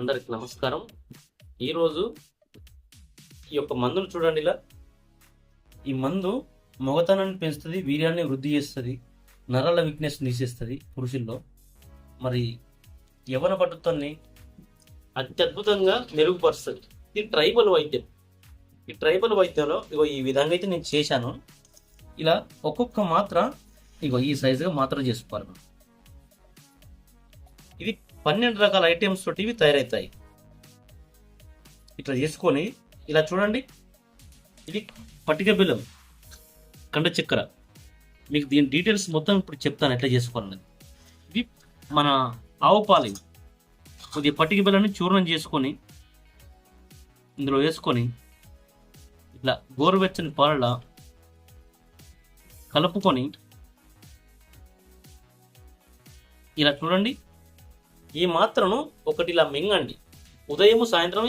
అందరికి నమస్కారం. ఈరోజు ఈ యొక్క మందును చూడండి ఇలా. ఈ మందు మొగతనాన్ని పెంచుతుంది వీర్యాన్ని వృద్ధి చేస్తుంది నరాల వీక్నెస్ తీసేస్తుంది పురుషుల్లో. మరి యవన పట్టుతాన్ని అత్యద్భుతంగా మెరుగుపరుస్తుంది. ఇది ట్రైబల్ వైద్యం. ఈ ట్రైబల్ వైద్యంలో ఇగో ఈ విధంగా అయితే నేను చేశాను. ఇలా ఒక్కొక్క మాత్ర ఇగో ఈ సైజుగా మాత్ర చేసుకోవాలి ఇది పన్నెండు రకాల ఐటమ్స్ తోటి ఇవి తయారవుతాయి ఇట్లా చేసుకొని ఇలా చూడండి. ఇది పట్టిక బెల్లం కండ చక్కెర. మీకు దీని డీటెయిల్స్ మొత్తం ఇప్పుడు చెప్తాను ఎట్లా చేసుకోవాలని ఇది మన ఆవు పాలు. కొద్దిగా పట్టిక బెల్లాన్ని చూర్ణం చేసుకొని ఇందులో వేసుకొని ఇట్లా గోరువెచ్చని పాలలా కలుపుకొని ఇలా చూడండి. ఈ మాత్రను ఒకటి ఇలా మింగండి. ఉదయం సాయంత్రం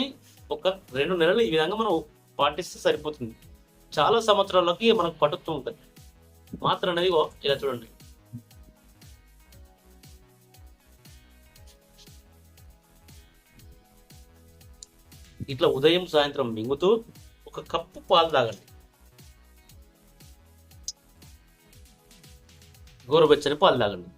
ఒక రెండు నెలలు ఈ విధంగా మనం పాటిస్తే సరిపోతుంది. చాలా సంవత్సరాలకి మనకు పట్టుతూ ఉంటుంది. మాత్ర అనేది ఇలా చూడండి. ఇట్లా ఉదయం సాయంత్రం మింగుతూ ఒక కప్పు పాలు తాగండి. గోరువెచ్చని పాలు తాగండి.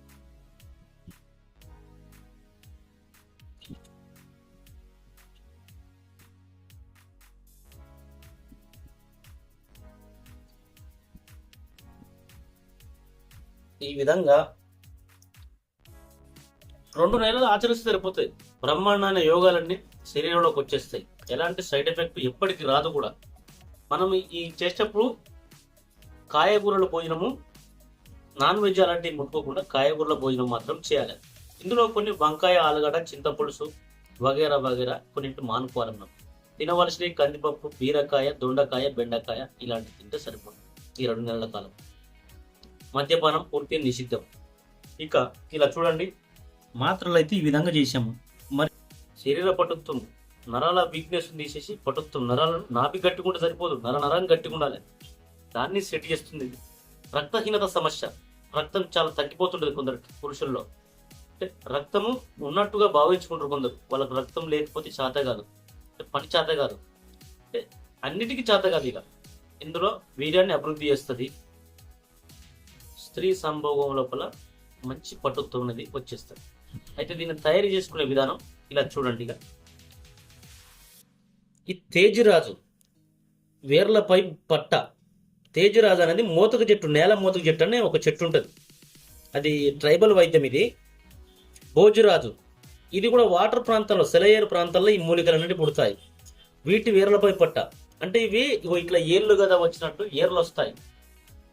ఈ విధంగా రెండు నెలలు ఆచరిస్తే సరిపోతాయి. బ్రహ్మాండమైన యోగాలన్నీ శరీరంలోకి వచ్చేస్తాయి. ఎలాంటి సైడ్ ఎఫెక్ట్ ఎప్పటికీ రాదు కూడా. మనం ఈ చేసేటప్పుడు కాయగూరల భోజనము నాన్ వెజ్ అలాంటివి ముట్టుకోకుండా కాయగూరల భోజనం మాత్రం చేయాలి. ఇందులో కొన్ని వంకాయ ఆలుగడ్డ చింతపులుసు వగేరా వగేరా కొన్నింటి మానుకోవాలి మనం. తినవలసినవి కందిపప్పు బీరకాయ దొండకాయ బెండకాయ ఇలాంటివి తింటే సరిపోతుంది. ఈ రెండు నెలల కాలం. మద్యపానం పూర్తి నిషిద్ధం. ఇక ఇలా చూడండి. మాత్రలు అయితే ఈ విధంగా చేసాము మరి శరీర పటుత్వం నరాల వీక్నెస్ తీసేసి పటుత్వం నరాలను నాపి గట్టుకుంటే సరిపోదు. నర నరం గట్టుకుండాలి. దాన్ని సెట్ చేస్తుంది. రక్తహీనత సమస్య. రక్తం చాలా తగ్గిపోతుంటుంది కొందరు పురుషుల్లో. అంటే రక్తము ఉన్నట్టుగా భావించుకుంటారు కొందరు. వాళ్ళకి రక్తం లేకపోతే చేత కాదు. అంటే పని చేత కాదు. అంటే అన్నిటికీ చేత కాదు ఇక. ఇందులో వీర్యాన్ని అభివృద్ధి చేస్తుంది. స్త్రీ సంభోగం లోపల మంచి పట్టుతో అనేది వచ్చేస్తుంది. అయితే దీన్ని తయారు చేసుకునే విధానం ఇలా చూడండి ఇక. ఈ తేజరాజు వేర్లపై పట్ట. తేజరాజు అనేది మోతక చెట్టు నేల మోతక చెట్టు అనే ఒక చెట్టు ఉంటుంది. అది ట్రైబల్ వైద్యం ఇది. భోజురాజు ఇది కూడా వాటర్ ప్రాంతాల్లో సెలయేరు ప్రాంతాల్లో ఈ మూలికలు అనేవి పుడతాయి. వీటి వేర్లపై పట్ట. అంటే ఇవి ఇగో ఇట్లా ఏర్లు కదా వచ్చినట్టు ఏర్లు వస్తాయి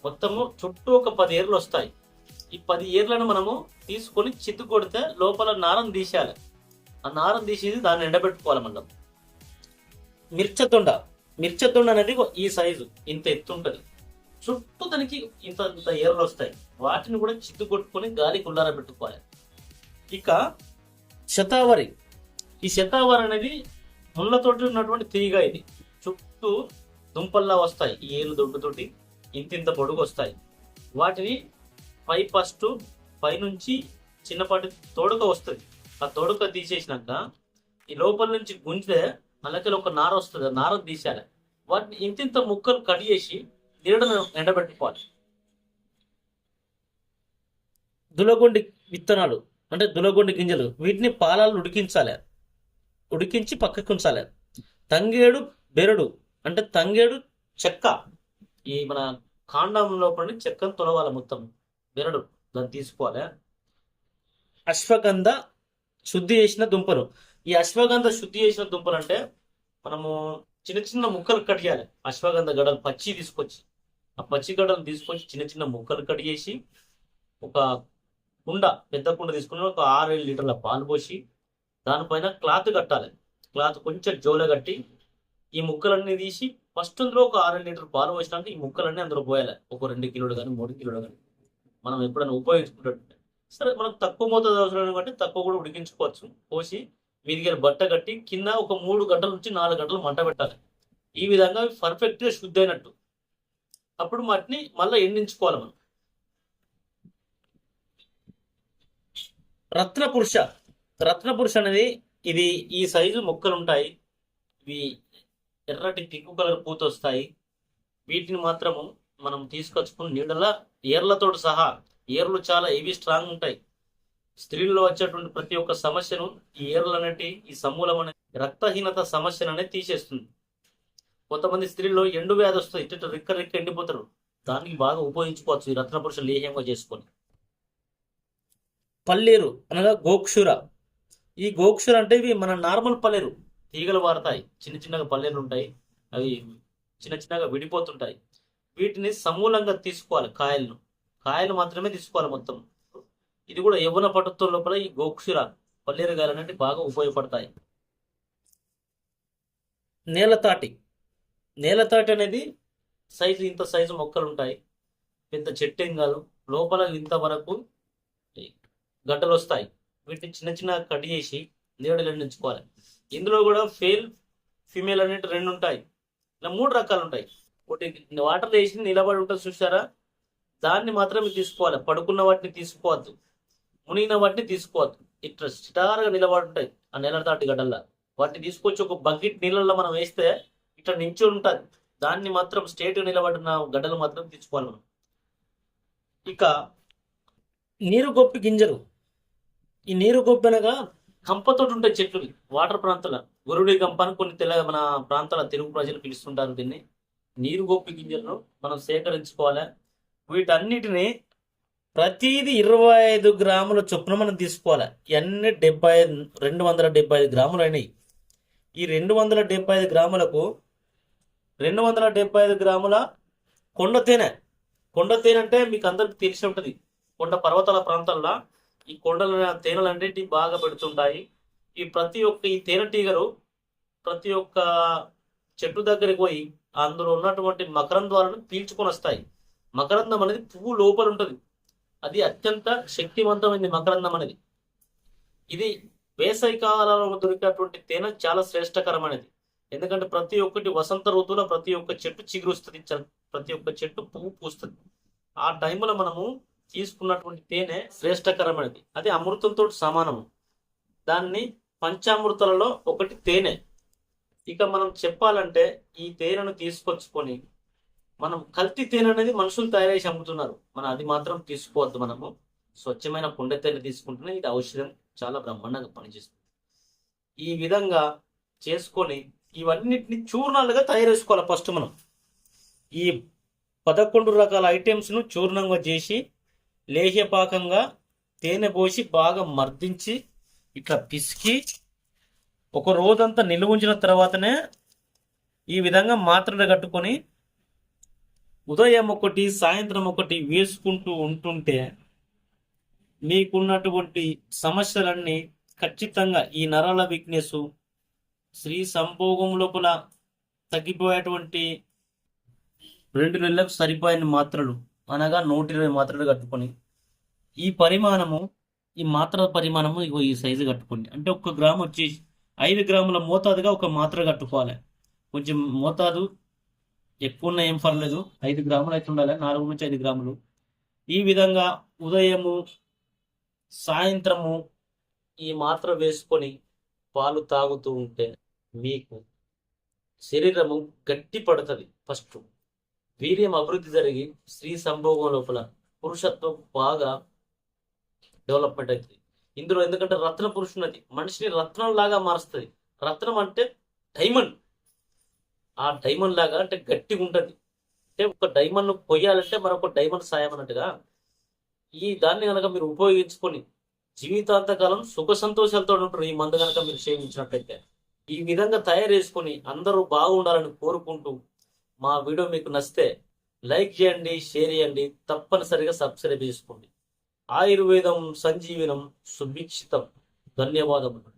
మొత్తము చుట్టూ ఒక పది ఏర్లు వస్తాయి. ఈ పది ఏర్లను మనము తీసుకొని చిత్తు కొడితే లోపల నారం తీసేయాలి. ఆ నారం తీసేది దాన్ని ఎండబెట్టుకోవాలి మనం మిర్చతుండ మిర్చతుండ అనేది ఈ సైజు. ఇంత ఎత్తు ఉంటుంది. చుట్టూ దానికి ఇంత ఇంత ఏర్లు వస్తాయి. వాటిని కూడా చిత్తు కొట్టుకొని గాలి కుల్లార పెట్టుకోవాలి. ఇక శతావరి. ఈ శతావరి అనేది ముళ్ళతోటి ఉన్నటువంటి తీగ ఇది. చుట్టూ దుంపల్లా వస్తాయి. ఈ ఏళ్ళు దొడ్డుతోటి ఇంతింత పొడుగు వస్తాయి వాటిని పై ఫస్ట్ పైనుంచి చిన్నపాటి తోడుక వస్తుంది. ఆ తోడుక తీసేసినాక ఈ లోపల నుంచి గుంజితే అలాగే ఒక నార వస్తుంది. ఆ నార తీసేయాలి. వాటిని ఇంత ఇంత ముక్కలు కట్ చేసి నీడను ఎండబెట్టుకోవాలి. దులగొండి విత్తనాలు అంటే దులగొండి గింజలు వీటిని పాలాలు ఉడికించాలి. ఉడికించి పక్కకు ఉంచాలి. తంగేడు బెరడు అంటే తంగేడు చెక్క ఈ మన కాండం లోపల చెక్కను తొలవాలి మొత్తం. బెరడు దాన్ని తీసుకోవాలి. అశ్వగంధ శుద్ధి చేసిన దుంపలు. ఈ అశ్వగంధ శుద్ధి చేసిన దుంపలు అంటే మనము చిన్న చిన్న ముక్కలు కట్ చేయాలి. అశ్వగంధ గడలు పచ్చి తీసుకొచ్చి. ఆ పచ్చి గడలు తీసుకొచ్చి చిన్న చిన్న ముక్కలు కట్ చేసి ఒక కుండ పెద్ద కుండ తీసుకుని ఒక ఆరు ఏడు లీటర్ల పాలు పోసి దానిపైన క్లాత్ కట్టాలి. క్లాత్ కొంచెం జోల కట్టి ఈ ముక్కలన్నీ తీసి ఫస్ట్ అందులో ఒక ఆరు లీటర్ పాలు పోసినాక ఈ ముక్కలన్నీ అందులో పోయాలి. ఒక రెండు కిలోలు కానీ మూడు కిలోలు కానీ మనం ఎప్పుడైనా ఉపయోగించుకుంటే సరే మనకు తక్కువ మోతాదు అవసరం కాబట్టి తక్కువ కూడా ఉడికించుకోవచ్చు. పోసి వీరికి బట్ట కట్టి కింద ఒక మూడు గంటల నుంచి నాలుగు గంటలు మంట పెట్టాలి. ఈ విధంగా పర్ఫెక్ట్గా శుద్ధి అయినట్టు అప్పుడు వాటిని మళ్ళీ ఎండించుకోవాలి మనం. రత్న పురుష. రత్న పురుష అనేది ఇది ఈ సైజు మొక్కలు ఉంటాయి ఇవి ఎర్రటి పింక్ కలర్ పూత వస్తాయి వీటిని మాత్రము మనం తీసుకొచ్చుకుని నీడల ఏర్లతో సహా ఏర్లు చాలా ఇవి స్ట్రాంగ్ ఉంటాయి. స్త్రీల్లో వచ్చేటువంటి ప్రతి ఒక్క సమస్యను ఈ ఏర్లు అనేటి ఈ సమూలం అనే రక్తహీనత సమస్యను అనేది తీసేస్తుంది. కొంతమంది స్త్రీల్లో ఎండు వ్యాధి వస్తుంది. ఇటు రిక్క రిక్క ఎండిపోతారు. దానికి బాగా ఉపయోగించుకోవచ్చు ఈ రత్నపురుష లేహ్యంగా చేసుకొని. పల్లేరు అనగా గోక్షుర. ఈ గోక్షుర అంటే ఇవి మన నార్మల్ పల్లేరు. తీగలు వారతాయి. చిన్న చిన్నగా పల్లెలు ఉంటాయి. అవి చిన్న చిన్నగా విడిపోతుంటాయి. వీటిని సమూలంగా తీసుకోవాలి కాయలను. కాయలు మాత్రమే తీసుకోవాలి మొత్తం. ఇది కూడా యవ్వన పట్టుత్వం లోపల ఈ గోక్షుర పల్లీరగాయలు అనేవి బాగా ఉపయోగపడతాయి. నేలతాటి నేలతాటి అనేది సైజు ఇంత సైజు మొక్కలు ఉంటాయి. పెద్ద చెట్టు ఏం కాదు. లోపల ఇంత వరకు గడ్డలు వస్తాయి. వీటిని చిన్న చిన్న కట్ చేసి నీడలు ఎండించుకోవాలి ఇందులో కూడా ఫేల్ ఫీమేల్ అనేవి రెండు ఉంటాయి. ఇలా మూడు రకాలు ఉంటాయి. ఒకటి వాటర్ వేసి నిలబడి ఉంటుంది చూసారా దాన్ని మాత్రమే తీసుకోవాలి. పడుకున్న వాటిని తీసుకోవద్దు. మునిగిన వాటిని తీసుకోవద్దు. ఇట్లా స్టార్గా నిలబడి ఉంటాయి ఆ నెల దాటి గడ్డల్లా వాటిని తీసుకొచ్చి ఒక బకెట్ నీళ్ళల్లో మనం వేస్తే ఇట్లా నించొని ఉంటుంది. దాన్ని మాత్రం స్టేట్గా నిలబడిన గడ్డలు మాత్రం తీసుకోవాలి మనం. ఇక నీరు గొప్పి గింజలు. ఈ నీరు గొప్పి కంపతోటి ఉండే ఉంటాయి చెట్లు వాటర్ ప్రాంతాల గురుడి గంప అని కొన్ని తెల మన ప్రాంతాల తెలుగు ప్రజలు పిలుస్తుంటారు దీన్ని. నీరు గొప్పి గింజలను మనం సేకరించుకోవాలి? వీటన్నిటిని ప్రతిదీ ఇరవై ఐదు గ్రాముల చొప్పున మనం తీసుకోవాలి? ఇవన్నీ డెబ్బై రెండు వందల డెబ్బై ఐదు గ్రాములు అయినాయి. ఈ రెండు వందల డెబ్బై ఐదు గ్రాములకు రెండు వందల డెబ్బై ఐదు గ్రాముల కొండ తేనె. కొండ తేనె అంటే మీకు అందరికి తెలిసి ఉంటుంది. కొండ పర్వతాల ప్రాంతాల్లో ఈ కొండల తేనెలు బాగా పెడుతుంటాయి. ఈ ప్రతి ఒక్క ఈ తేనెటీగలు ప్రతి ఒక్క చెట్టు దగ్గరికి పోయి అందులో ఉన్నటువంటి మకరంద్వాలను పీల్చుకొని వస్తాయి. మకరందం అనేది పువ్వు లోపల ఉంటుంది. అది అత్యంత శక్తివంతమైనది మకరందం అనేది. ఇది వేసవి కాలంలో దొరికినటువంటి తేనె చాలా శ్రేష్టకరమైనది. ఎందుకంటే ప్రతి ఒక్కటి వసంత ఋతువులో ప్రతి ఒక్క చెట్టు చిగురుస్తుంది. ప్రతి ఒక్క చెట్టు పువ్వు పూస్తుంది. ఆ టైంలో మనము తీసుకున్నటువంటి తేనె శ్రేష్టకరమైనది. అది అమృతంతో సమానము. దాన్ని పంచామృతాలలో ఒకటి తేనె. ఇక మనం చెప్పాలంటే ఈ తేనెను తీసుకొచ్చుకొని మనం కల్తీ తేనె అనేది మనుషులు తయారు చేసి అమ్ముతున్నారు. మనం అది మాత్రం తీసుకోవద్దు మనము. స్వచ్ఛమైన కుండ తేనె తీసుకుంటేనే ఇది ఔషధం చాలా బ్రహ్మాండంగా పనిచేస్తుంది. ఈ విధంగా చేసుకొని ఇవన్నిటిని చూర్ణాలుగా తయారు చేసుకోవాలి ఫస్ట్ మనం. ఈ పదకొండు రకాల ఐటమ్స్ను చూర్ణంగా చేసి లేహ్యపాకంగా తేనె పోసి బాగా మర్దించి ఇట్లా పిసికి ఒక రోజంతా నిల్వ ఉంచిన తర్వాతనే ఈ విధంగా మాత్రలు కట్టుకొని ఉదయం ఒకటి సాయంత్రం ఒకటి వేసుకుంటూ ఉంటుంటే మీకున్నటువంటి సమస్యలన్నీ ఖచ్చితంగా ఈ నరాల వీక్నెస్ స్త్రీ సంభోగం లోపల తగ్గిపోయేటువంటి రెండు నెలలకు సరిపోయిన మాత్రలు. అనగా నూట ఇరవై మాత్రలు కట్టుకొని ఈ పరిమాణము ఈ మాత్రల పరిమాణము ఇగో ఈ సైజు కట్టుకోండి. అంటే ఒక గ్రాము వచ్చేసి ఐదు గ్రాముల మోతాదుగా ఒక మాత్ర కట్టుకోవాలి. కొంచెం మోతాదు ఎక్కువ ఉన్న ఏం పర్లేదు. ఐదు గ్రాములు అయితే ఉండాలి. నాలుగు నుంచి ఐదు గ్రాములు. ఈ విధంగా ఉదయము సాయంత్రము ఈ మాత్ర వేసుకొని పాలు తాగుతూ ఉంటే మీకు శరీరము గట్టి పడుతుంది ఫస్ట్. వీర్యం అభివృద్ధి జరిగి స్త్రీ సంభోగం లోపల పురుషత్వం బాగా డెవలప్మెంట్ అవుతుంది. ఇందులో ఎందుకంటే రత్న పురుషున్నది మనిషిని రత్నం లాగా మారుస్తుంది. రత్నం అంటే డైమండ్ ఆ డైమండ్ లాగా అంటే గట్టిగా ఉంటుంది. అంటే ఒక డైమండ్ కొయ్యాలంటే మరొక డైమండ్ సాయం అన్నట్టుగా ఈ దాన్ని కనుక మీరు ఉపయోగించుకొని జీవితాంతకాలం సుఖ సంతోషాలతో ఉంటారు ఈ మందు కనుక మీరు సేవించినట్టయితే ఈ విధంగా తయారు చేసుకొని అందరూ బాగుండాలని కోరుకుంటూ మా వీడియో మీకు నచ్చితే లైక్ చేయండి షేర్ చేయండి తప్పనిసరిగా సబ్స్క్రైబ్ చేసుకోండి. ఆయుర్వేదం సంజీవనం సుభిక్షితం. ధన్యవాదములు.